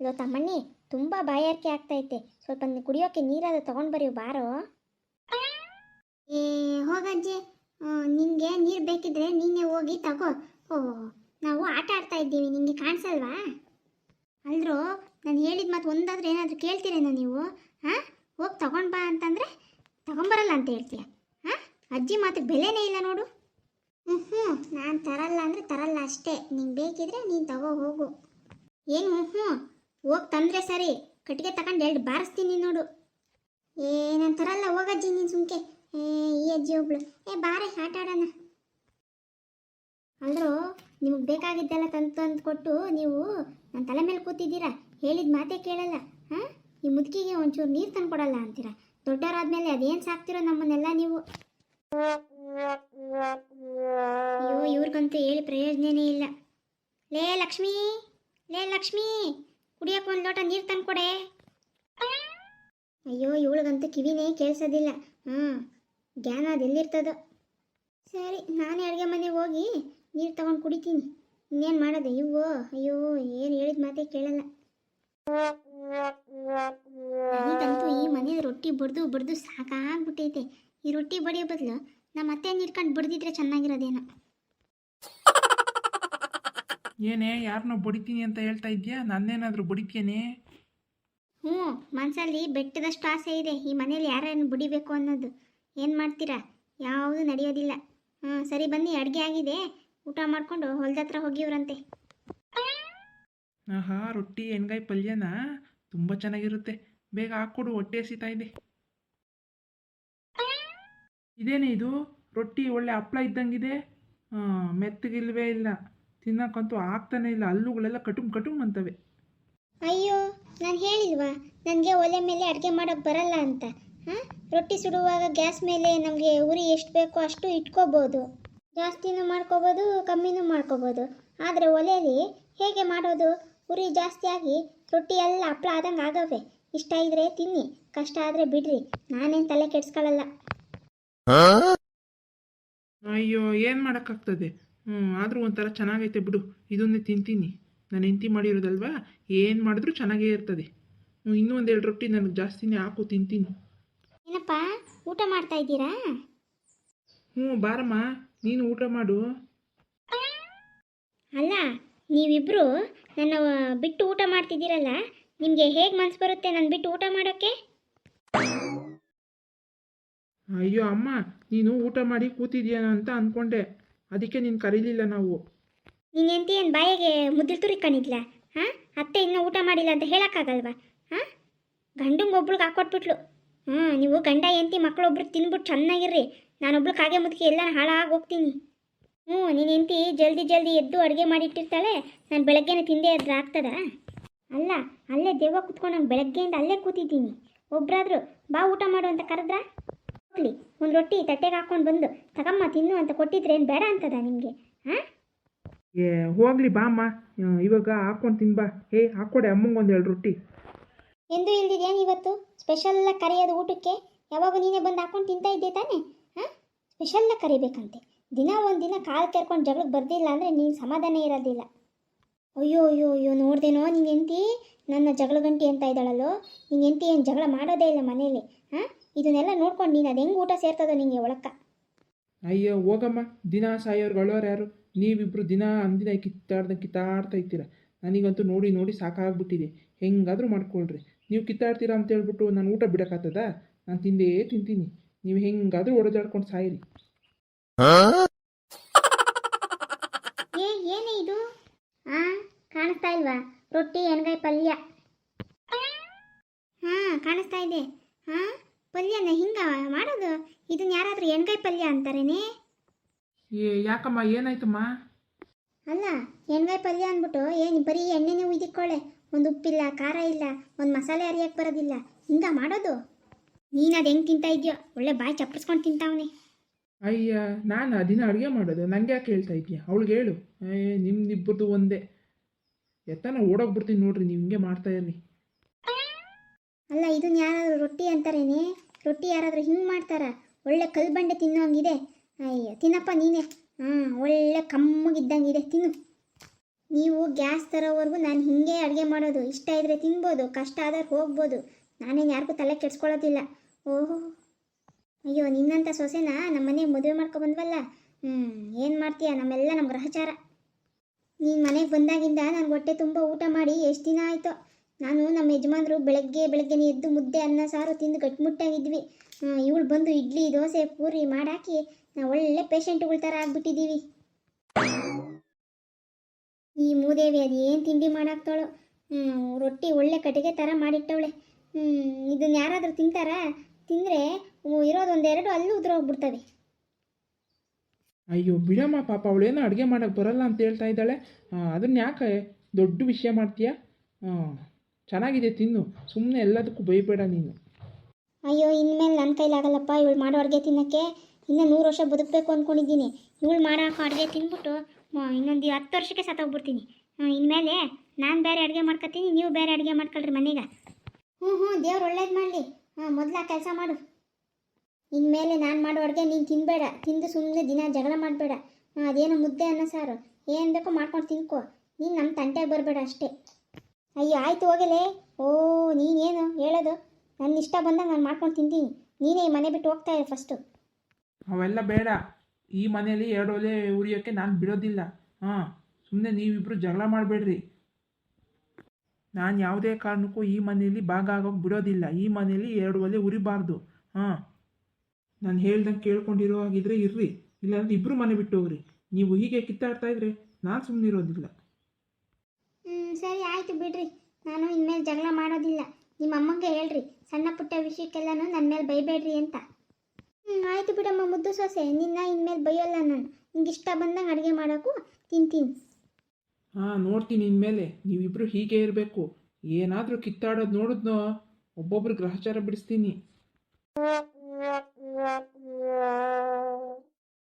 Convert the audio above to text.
Low Tammanni, ತುಂಬ ಬಾಯಾರಿಕೆ ಆಗ್ತೈತೆ. ಸ್ವಲ್ಪ ಕುಡಿಯೋಕೆ ನೀರಾದ ತಗೊಂಡು ಬರೀ, ಬಾರೋ. ಏ, ಹೋಗಜ್ಜಿ. ನಿಮಗೆ ನೀರು ಬೇಕಿದ್ರೆ ನೀನೇ ಹೋಗಿ ತಗೋ. ಓ, ನಾವು ಆಟ ಆಡ್ತಾ ಇದ್ದೀವಿ ನಿಮಗೆ ಕಾಣಿಸಲ್ವಾ? ಅಲ್ರೋ ನಾನು ಹೇಳಿದ ಮಾತು ಒಂದಾದ್ರೂ ಏನಾದರೂ ಕೇಳ್ತೀರೇನೋ ನೀವು? ಹಾಂ? ಹೋಗಿ ತಗೊಂಡು ಬಾ ಅಂತಂದರೆ ತಗೊಂಬರಲ್ಲ ಅಂತ ಹೇಳ್ತೀಯ. ಹಾಂ? ಅಜ್ಜಿ ಮಾತು ಬೆಲೆನೇ ಇಲ್ಲ ನೋಡು. ಹ್ಞೂ ಹ್ಞೂ ನಾನು ತರಲ್ಲ ಅಂದರೆ ತರಲ್ಲ ಅಷ್ಟೇ. ನಿಂಗೆ ಬೇಕಿದ್ರೆ ನೀನು ತಗೋ, ಹೋಗು. ಏನು ಹ್ಞೂ ಹೋಗಿ ತಂದ್ರೆ ಸರಿ. ಕಟ್ಟಿಗೆ ತಗೊಂಡು ಎರಡು ಬಾರಿಸ್ತೀನಿ ನೋಡು. ಏ, ನಾನು ಹೋಗಜ್ಜಿ ನೀನು ಸುಮ್ಕೆ. ಏ, ಈ ಅಜ್ಜಿ ಒಬ್ಳು. ಏ, ಬಾರೆ, ಆಟ ಆಡೋಣ. ಅಂದ್ರು ನಿಮಗೆ ಬೇಕಾಗಿದ್ದೆಲ್ಲ ತಂದು ತಂದು ಕೊಟ್ಟು ನೀವು ನನ್ನ ತಲೆ ಮೇಲೆ ಕೂತಿದ್ದೀರಾ? ಹೇಳಿದ ಮಾತೇ ಕೇಳಲ್ಲ. ಹಾಂ? ಈ ಮುದುಕಿಗೆ ಒಂಚೂರು ನೀರು ತಂದು ಕೊಡಲ್ಲ ಅಂತೀರಾ? ದೊಡ್ಡವರಾದ್ಮೇಲೆ ಅದೇನು ಸಾಕ್ತಿರೋ ನಮ್ಮನ್ನೆಲ್ಲ ನೀವು? ಅಯ್ಯೋ, ಇವ್ರಿಗಂತೂ ಹೇಳಿ ಪ್ರಯೋಜನನೇ ಇಲ್ಲ. ಲೇ, ಲಕ್ಷ್ಮೀ. ಲೇ, ಲಕ್ಷ್ಮೀ. ಕುಡಿಯೋಕೆ ಒಂದು ಲೋಟ ನೀರು ತಂದ್ಕೊಡೆ ಅಯ್ಯೋ, ಇವಳಿಗಂತೂ ಕಿವಿನೇ ಕೇಳಿಸೋದಿಲ್ಲ. ಹ್ಞೂ ಜ್ಞಾನ ಅದು ಎಲ್ಲಿರ್ತದೋ. ಸರಿ, ನಾನೇ ಅಡುಗೆ ಮನೆಗೆ ಹೋಗಿ ನೀರು ತಗೊಂಡು ಕುಡಿತೀನಿ. ಇನ್ನೇನು ಮಾಡೋದು? ಇವು ಅಯ್ಯೋ, ಏನು ಹೇಳಿದ ಮಾತೇ ಕೇಳಲ್ಲ. ನನಗಂತೂ ಈ ಮನೆಯ ರೊಟ್ಟಿ ಬಡ್ದು ಬಡ್ದು ಸಾಕಾಗ್ಬಿಟ್ಟೈತೆ. ಈ ರೊಟ್ಟಿ ಬಡಿಯೋ ಬದಲು ನಮ್ಮ ಅತ್ತೆ ನೀರ್ಕೊಂಡು ಬಡ್ದಿದ್ರೆ ಚೆನ್ನಾಗಿರೋದೇನೋ. ಏನೇ ಯಾರನ್ನೋ ಬಡಿತೀನಿ ಅಂತ ಹೇಳ್ತಾ ಇದ್ಯಾ? ನನ್ನೇನಾದರೂ ಬಡಿತೇನೆ ಹ್ಞೂ ಮನಸ್ಸಲ್ಲಿ ಬೆಟ್ಟದಷ್ಟು ಆಸೆ ಇದೆ. ಈ ಮನೇಲಿ ಯಾರನ್ನು ಬಡಿಬೇಕು ಅನ್ನೋದು. ಏನು ಮಾಡ್ತೀರಾ? ಯಾವುದು ನಡೆಯೋದಿಲ್ಲ. ಹ್ಞೂ ಸರಿ ಬನ್ನಿ ಅಡುಗೆ ಆಗಿದೆ. ಊಟ ಮಾಡಿಕೊಂಡು ಹೊಲ್ದ ಹತ್ರ ಹೋಗಿವ್ರಂತೆ. ಆಹಾ ರೊಟ್ಟಿ ಎಣ್ಗಾಯಿ ಪಲ್ಯನ? ತುಂಬ ಚೆನ್ನಾಗಿರುತ್ತೆ. ಬೇಗ ಹಾಕ್ಕೊಡು ಹೊಟ್ಟೆ ಸೀತಾ ಇದೆ. ಇದೇನೇ ಇದು? ರೊಟ್ಟಿ ಒಳ್ಳೆ ಹಪ್ಪಳ ಇದ್ದಂಗಿದೆ. ಹಾಂ ಮೆತ್ತಗಿಲ್ವೇ ಇಲ್ಲ. ತಿನ್ನಕ್ಕಂತೂ ಆಗ್ತಾನೆ ಇಲ್ಲ. ಹಲ್ಲುಗಳೆಲ್ಲ ಕಟುಮ್ ಕಟುಮ್ ಅಂತವೆ. ಅಯ್ಯೋ ನಾನು ಹೇಳಿಲ್ವಾ? ನನಗೆ ಒಲೆ ಮೇಲೆ ಅಡುಗೆ ಮಾಡೋಕ್ಕೆ ಬರಲ್ಲ ಅಂತ. ಹಾಂ? ರೊಟ್ಟಿ ಸುಡುವಾಗ ಗ್ಯಾಸ್ ಮೇಲೆ ನಮಗೆ ಉರಿ ಎಷ್ಟು ಬೇಕೋ ಅಷ್ಟು ಇಟ್ಕೋಬೋದು. ಜಾಸ್ತಿನೂ ಮಾಡ್ಕೋಬೋದು ಕಮ್ಮಿನೂ ಮಾಡ್ಕೋಬೋದು. ಆದರೆ ಒಲೆಯಲ್ಲಿ ಹೇಗೆ ಮಾಡೋದು? ಉರಿ ಜಾಸ್ತಿ ಆಗಿ ರೊಟ್ಟಿ ಎಲ್ಲ ಹಪ್ಪಳ ಆದಂಗೆ ಆಗವೆ. ಇಷ್ಟ ಇದ್ರೆ ತಿನ್ನಿ ಕಷ್ಟ ಆದರೆ ಬಿಡ್ರಿ. ನಾನೇನು ತಲೆ ಕೆಡ್ಸ್ಕೊಳ್ಳಲ್ಲ ಅಯ್ಯೋ ಏನು ಮಾಡೋಕ್ಕಾಗ್ತದೆ? ಹ್ಞೂ ಆದರೂ ಒಂಥರ ಚೆನ್ನಾಗೈತೆ ಬಿಡು ಇದನ್ನೇ ತಿಂತೀನಿ. ನಾನು ಹೆಂಡತಿ ಮಾಡಿರೋದಲ್ವಾ? ಏನು ಮಾಡಿದ್ರು ಚೆನ್ನಾಗೇ ಇರ್ತದೆ. ಹ್ಞೂ ಇನ್ನೂ ಒಂದೆರಡು ರೊಟ್ಟಿ ನನಗೆ ಜಾಸ್ತಿನೇ ಹಾಕು ತಿಂತೀನಿ. ಏನಪ್ಪ ಊಟ ಮಾಡ್ತಾ ಇದ್ದೀರಾ? ಹ್ಞೂ ಬಾರಮ್ಮ ನೀನು ಊಟ ಮಾಡು. ಅಲ್ಲ ನೀವಿಬ್ಬರು ನನ್ನ ಬಿಟ್ಟು ಊಟ ಮಾಡ್ತಿದ್ದೀರಲ್ಲ ನಿಮಗೆ ಹೇಗೆ ಮನ್ಸು ಬರುತ್ತೆ ನಾನು ಬಿಟ್ಟು ಊಟ ಮಾಡೋಕ್ಕೆ? ಅಯ್ಯೋ ಅಮ್ಮ ನೀನು ಊಟ ಮಾಡಿ ಕೂತಿದ್ಯಾ ಅಂತ ಅಂದ್ಕೊಂಡೆ ಅದಕ್ಕೆ ನೀನು ಕರೀಲಿಲ್ಲ ನಾವು. ನೀನು ಎಂತಿ ಏನು ಬಾಯಿಗೆ ಮುದ್ದಿಲ್ ತುರಿಕಣಿದ್ಲ ಹಾಂ? ಅತ್ತೆ ಇನ್ನೂ ಊಟ ಮಾಡಿಲ್ಲ ಅಂತ ಹೇಳೋಕ್ಕಾಗಲ್ವಾ? ಹಾಂ? ಗಂಡಂಗೆ ಒಬ್ಳಿಗೆ ಹಾಕೊಟ್ಬಿಟ್ಲು. ಹ್ಞೂ, ನೀವು ಗಂಡ ಎಂತಿ ಮಕ್ಕಳೊಬ್ರು ತಿನ್ಬಿಟ್ಟು ಚೆನ್ನಾಗಿರ್ರಿ. ನಾನೊಬ್ಳು ಕಾಗೆ ಮುದುಕಿ ಎಲ್ಲ ಹಾಳಾಗಿ ಹೋಗ್ತೀನಿ. ಹ್ಞೂ, ನೀನು ಎಂತಿ ಜಲ್ದಿ ಜಲ್ದಿ ಎದ್ದು ಅಡುಗೆ ಮಾಡಿಟ್ಟಿರ್ತಾಳೆ. ನಾನು ಬೆಳಗ್ಗೆನೇ ತಿಂದೇ ಇದ್ರೆ ಆಗ್ತದಾ? ಅಲ್ಲ, ಅಲ್ಲೇ ದೇವ ಕೂತ್ಕೊಂಡು ನಾನು ಬೆಳಗ್ಗೆಯಿಂದ ಅಲ್ಲೇ ಕೂತಿದ್ದೀನಿ. ಒಬ್ಬರಾದ್ರು ಬಾ ಊಟ ಮಾಡು ಅಂತ ಕರೆದ್ರಾ? ಹೋಗ್ಲಿ ಒಂದು ರೊಟ್ಟಿ ತಟ್ಟೆಗೆ ಹಾಕೊಂಡು ಬಂದು ತಗಮ್ಮ ತಿನ್ನು ಅಂತ ಕೊಟ್ಟಿದ್ರೆ ಏನು ಬೇಡ ಅಂತದ ನಿಮಗೆ ಹಾಂ ಏ ಹೋಗ್ಲಿ ಬಾ ಅಮ್ಮ. ಇವಾಗ ಹಾಕೊಂಡು ತಿನ್ಬಾ ಏ ಹಾಕ್ಕೊಡೆ ಅಮ್ಮಂಗೆ ಒಂದು ಎರಡು ರೊಟ್ಟಿ. ಎಂದು ಇಲ್ದಿದೇನು ಇವತ್ತು? ಸ್ಪೆಷಲ್ಲಾಗಿ ಕರೆಯೋದು ಊಟಕ್ಕೆ? ಯಾವಾಗ ನೀನೇ ಬಂದು ಹಾಕೊಂಡು ತಿಂತಾ ಇದ್ದೆ ತಾನೇ ಹಾಂ ಸ್ಪೆಷಲ್ಲಾಗಿ ಕರಿಬೇಕಂತೆ. ದಿನ ಒಂದು ದಿನ ಕಾಲು ಕೆರ್ಕೊಂಡು ಜಗಳಕ್ಕೆ ಬರ್ದಿಲ್ಲ ಅಂದರೆ ನೀನು ಸಮಾಧಾನ ಇರೋದಿಲ್ಲ. ಅಯ್ಯೋ ಅಯ್ಯೋ ಅಯ್ಯೋ ನೋಡ್ದೇನೋ ನೀನು ಎಂತಿ ನನ್ನ ಜಗಳ ಗಂಟಿ ಅಂತ ಇದ್ದಾಳಲ್ಲೋ? ನೀನು ಎಂತಿ ಏನು ಜಗಳ ಮಾಡೋದೇ ಇಲ್ಲ ಮನೇಲಿ ಹಾಂ ಇದನ್ನೆಲ್ಲ ನೋಡ್ಕೊಂಡು ನೀನು ಅದು ಹೆಂಗೆ ಊಟ ಸೇರ್ತದ ನಿಂಗೆ ಒಳಕ್ಕ? ಅಯ್ಯೋ ಹೋಗಮ್ಮ. ದಿನ ಸಾಯೋರ್ಗಳವ್ರು ಯಾರು? ನೀವಿಬ್ರು ದಿನ ಅಂದಿನ ಕಿತ್ತಾಡ್ದ ಕಿತ್ತಾಡ್ತಾ ಇರ್ತೀರ ನನಗಂತೂ ನೋಡಿ ನೋಡಿ ಸಾಕಾಗ್ಬಿಟ್ಟಿದೆ. ಹೆಂಗಾದರೂ ಮಾಡ್ಕೊಳ್ರಿ. ನೀವು ಕಿತ್ತಾಡ್ತೀರಾ ಅಂತ ಹೇಳ್ಬಿಟ್ಟು ನಾನು ಊಟ ಬಿಡೋಕ್ಕಾಗ್ತದ? ನಾನು ತಿಂದೇ ತಿಂತೀನಿ. ನೀವು ಹೆಂಗಾದರೂ ಒಡೆದಾಡ್ಕೊಂಡು ಸಾಯಿರಿ. ಏ ಏನೇ ಇದು? ಆ ಕಾಣಿಸ್ತಾ ಇಲ್ವಾ? ರೊಟ್ಟಿ ಎಣ್ಗಾಯಿ ಪಲ್ಯ. ಹಾಂ ಕಾಣಿಸ್ತಾ ಇದೆ. ಹಾಂ? ಪಲ್ಯನ ಹಿಂಗ ಮಾಡೋದು? ಇದನ್ನ ಯಾರಾದರೂ ಎಣ್ಗಾಯಿ ಪಲ್ಯ ಅಂತಾರೇನೆ? ಏ ಯಾಕಮ್ಮ ಏನಾಯ್ತಮ್ಮ? ಅಲ್ಲ ಎಣ್ಗಾಯಿ ಪಲ್ಯ ಅಂದ್ಬಿಟ್ಟು ಏನು ಬರೀ ಎಣ್ಣೆನೇ ಉಯ್ದಿಕ್ಕೊಳ್ಳೆ ಒಂದು ಉಪ್ಪಿಲ್ಲ ಖಾರ ಇಲ್ಲ ಒಂದು ಮಸಾಲೆ ಅರಿಯಕ್ಕೆ ಬರೋದಿಲ್ಲ. ಹಿಂಗ ಮಾಡೋದು? ನೀನು ಅದು ಹೆಂಗೆ ತಿಂತಾ ಇದೆಯೋ? ಒಳ್ಳೆ ಬಾಯಿ ಚಪ್ಪರಿಸ್ಕೊಂಡು ತಿಂತಾವನೆ. ಅಯ್ಯ ನಾನು ಅದಿನ ದಿನ ಅಡುಗೆ ಮಾಡೋದು. ನನಗೆ ಯಾಕೆ ಹೇಳ್ತಾ ಇದೆಯಾ? ಅವಳಿಗೆ ಹೇಳು. ಏ ನಿಮ್ದಿಬ್ಬರದು ಒಂದೇ. ಎತ್ತನ ಓಡೋಗ್ಬಿಡ್ತೀನಿ ನೋಡ್ರಿ ನೀವು ಹಿಂಗೆ ಮಾಡ್ತಾ ಇರ್ರಿ. ಅಲ್ಲ ಇದನ್ನ ಯಾರಾದರೂ ರೊಟ್ಟಿ ಅಂತಾರೇನೆ? ರೊಟ್ಟಿ ಯಾರಾದರೂ ಹಿಂಗೆ ಮಾಡ್ತಾರ? ಒಳ್ಳೆ ಕಲ್ಬಂಡೆ ಬಂಡೆ ತಿನ್ನೋಂಗಿದೆ. ಅಯ್ಯ, ತಿನ್ನಪ್ಪ ನೀನೇ. ಹಾಂ ಒಳ್ಳೆ ಕಮ್ಮಗಿದ್ದಂಗಿದೆ. ತಿನ್ನು. ನೀವು ಗ್ಯಾಸ್ ತರೋವರೆಗೂ ನಾನು ಹಿಂಗೆ ಅಡುಗೆ ಮಾಡೋದು. ಇಷ್ಟ ಇದ್ದರೆ ತಿನ್ಬೋದು, ಕಷ್ಟ ಆದರೆ ಹೋಗ್ಬೋದು. ನಾನೇನು ಯಾರಿಗೂ ತಲೆ ಕೆಡ್ಸ್ಕೊಳ್ಳೋದಿಲ್ಲ. ಓಹೋ. ಅಯ್ಯೋ ನಿನ್ನಂಥ ಸೊಸೆನ ನಮ್ಮ ಮನೆಗೆ ಮದುವೆ ಮಾಡ್ಕೊ ಬಂದ್ವಲ್ಲ? ಹ್ಞೂ ಏನು ಮಾಡ್ತೀಯ? ನಮ್ಮೆಲ್ಲ ನಮ್ಮ ಗ್ರಹಚಾರ. ನೀನು ಮನೆಗೆ ಬಂದಾಗಿಂದ ನಾನು ಹೊಟ್ಟೆ ತುಂಬ ಊಟ ಮಾಡಿ ಎಷ್ಟು ದಿನ ಆಯಿತು? ನಾನು ನಮ್ಮ ಯಜಮಾನರು ಬೆಳಗ್ಗೆ ಬೆಳಗ್ಗೆನೇ ಎದ್ದು ಮುದ್ದೆ, ಅನ್ನ, ಸಾರು ತಿಂದು ಗಟ್ಟಿಮುಟ್ಟಾಗಿದ್ವಿ ಇವಳು ಬಂದು ಇಡ್ಲಿ, ದೋಸೆ, ಪೂರಿ ಮಾಡಾಕಿ ನಾವು ಒಳ್ಳೆ ಪೇಷಂಟ್ಗಳ ಥರ ಆಗ್ಬಿಟ್ಟಿದ್ದೀವಿ ಈ ಮೂದೇವಿ ಅದು ಏನು ತಿಂಡಿ ಮಾಡಾಕ್ತಾಳು? ರೊಟ್ಟಿ ಒಳ್ಳೆ ಕಟ್ಟಿಗೆ ಥರ ಮಾಡಿಟ್ಟವಳೆ. ಇದನ್ನ ಯಾರಾದರೂ ತಿಂತಾರಾ? ತಿಂದರೆ ಇರೋದು ಒಂದೆರಡು ಅಲ್ಲೂ ಉದುರೋಗ್ಬಿಡ್ತವೆ ಅಯ್ಯೋ, ಬಿಡಮ್ಮ ಪಾಪ ಅವಳೇನೋ ಅಡುಗೆ ಮಾಡೋಕ್ಕೆ ಬರಲ್ಲ ಅಂತ ಹೇಳ್ತಾ ಇದ್ದಾಳೆ. ಅದನ್ನ ಯಾಕೆ ದೊಡ್ಡ ವಿಷಯ ಮಾಡ್ತೀಯಾ? ಹಾಂ ಚೆನ್ನಾಗಿದೆ, ತಿನ್ನು. ಸುಮ್ಮನೆ ಎಲ್ಲದಕ್ಕೂ ಬೈಬೇಡ ನೀನು. ಅಯ್ಯೋ, ಇನ್ಮೇಲೆ ನನ್ನ ಕೈಲಾಗಲ್ಲಪ್ಪ ಇವಳು ಮಾಡೋ ಅಡುಗೆ ತಿನ್ನೋಕ್ಕೆ. ಇನ್ನೂ ನೂರು ವರ್ಷ ಬದುಕಬೇಕು ಅಂದ್ಕೊಂಡಿದ್ದೀನಿ ಇವಳು ಮಾಡೋ ಅಡುಗೆ ತಿಂದ್ಬಿಟ್ಟು ಇನ್ನೊಂದು ಹತ್ತು ವರ್ಷಕ್ಕೆ ಸತ್ತೋಗ್ಬಿಡ್ತೀನಿ. ಇನ್ಮೇಲೆ ನಾನು ಬೇರೆ ಅಡುಗೆ ಮಾಡ್ಕೊತೀನಿ, ನೀವು ಬೇರೆ ಅಡುಗೆ ಮಾಡ್ಕೊಳ್ರಿ ಮನೆಗೆ. ಹ್ಞೂ ಹ್ಞೂ ದೇವ್ರು ಒಳ್ಳೇದು ಮಾಡಲಿ. ಹಾಂ, ಮೊದಲು ಕೆಲಸ ಮಾಡು. ಇನ್ಮೇಲೆ ನಾನು ಮಾಡೋ ಅಡುಗೆ ನೀನು ತಿನ್ನಬೇಡ ತಿಂದು ಸುಮ್ಮನೆ ದಿನ ಜಗಳ ಮಾಡಬೇಡ. ಅದೇನು ಮುದ್ದೆ ಅನ್ನ ಸಾರು. ಏನು ಬೇಕೋ ಮಾಡ್ಕೊಂಡು ತಿನ್ಕೋ. ನೀನು ನಮ್ಮ ತಂಟೆಗೆ ಬರಬೇಡ ಅಷ್ಟೇ. ಅಯ್ಯೋ, ಆಯ್ತು, ಹೋಗಲೇ. ಓ, ನೀನೇನು ಹೇಳೋದು? ನನ್ನ ಇಷ್ಟ ಬಂದಾಗ ನಾನು ಮಾಡ್ಕೊಂಡು ತಿಂತೀನಿ. ನೀನೇ ಈ ಮನೆ ಬಿಟ್ಟು ಹೋಗ್ತಾ ಇರು ಫಸ್ಟು ಅವೆಲ್ಲ ಬೇಡ. ಈ ಮನೆಯಲ್ಲಿ ಎರಡು ಒಲೆ ಉರಿಯೋಕ್ಕೆ ನಾನು ಬಿಡೋದಿಲ್ಲ. ಹಾಂ ಸುಮ್ಮನೆ ನೀವಿಬ್ಬರು ಜಗಳ ಮಾಡಬೇಡ್ರಿ. ನಾನು ಯಾವುದೇ ಕಾರಣಕ್ಕೂ ಈ ಮನೆಯಲ್ಲಿ ಭಾಗ ಆಗೋಕ್ಕೆ ಬಿಡೋದಿಲ್ಲ. ಈ ಮನೆಯಲ್ಲಿ ಎರಡು ಒಲೆ ಉರಿಬಾರ್ದು. ಹಾಂ, ನಾನು ಹೇಳ್ದಂಗೆ ಕೇಳ್ಕೊಂಡಿರೋ ಹಾಗಿದ್ರೆ ಇರ್ರಿ. ಇಲ್ಲಾಂದ್ರೆ ಇಬ್ಬರು ಮನೆ ಬಿಟ್ಟು ಹೋಗ್ರಿ. ನೀವು ಹೀಗೆ ಕಿತ್ತಾಡ್ತಾ ಇದ್ರೆ ನಾನು ಸುಮ್ಮನಿರೋದಿಲ್ಲ ಹ್ಞೂ ಸರಿ, ಆಯಿತು ಬಿಡ್ರಿ. ನಾನು ಇನ್ಮೇಲೆ ಜಗಳ ಮಾಡೋದಿಲ್ಲ. ನಿಮ್ಮ ಅಮ್ಮಂಗೆ ಹೇಳ್ರಿ. ಸಣ್ಣ ಪುಟ್ಟ ವಿಷಯಕ್ಕೆಲ್ಲನೂ ನನ್ನ ಮೇಲೆ ಬೈಬೇಡ್ರಿ ಅಂತ. ಹ್ಞೂ ಆಯಿತು ಬಿಡಮ್ಮ ಮುದ್ದು ಸೊಸೆ. ನಿನ್ನ ಇನ್ಮೇಲೆ ಬೈಯೋಲ್ಲ ನಾನು. ನಿಂಗೆ ಇಷ್ಟ ಬಂದಂಗೆ ಅಡುಗೆ ಮಾಡೋಕ್ಕೂ ತಿಂತೀನಿ. ಹಾಂ, ನೋಡ್ತೀನಿ ಇನ್ಮೇಲೆ. ನೀವಿಬ್ರು ಹೀಗೆ ಇರಬೇಕು. ಏನಾದರೂ ಕಿತ್ತಾಡೋದು ನೋಡಿದ್ನೋ? ಒಬ್ಬೊಬ್ರು ಗ್ರಹಚಾರ ಬಿಡಿಸ್ತೀನಿ.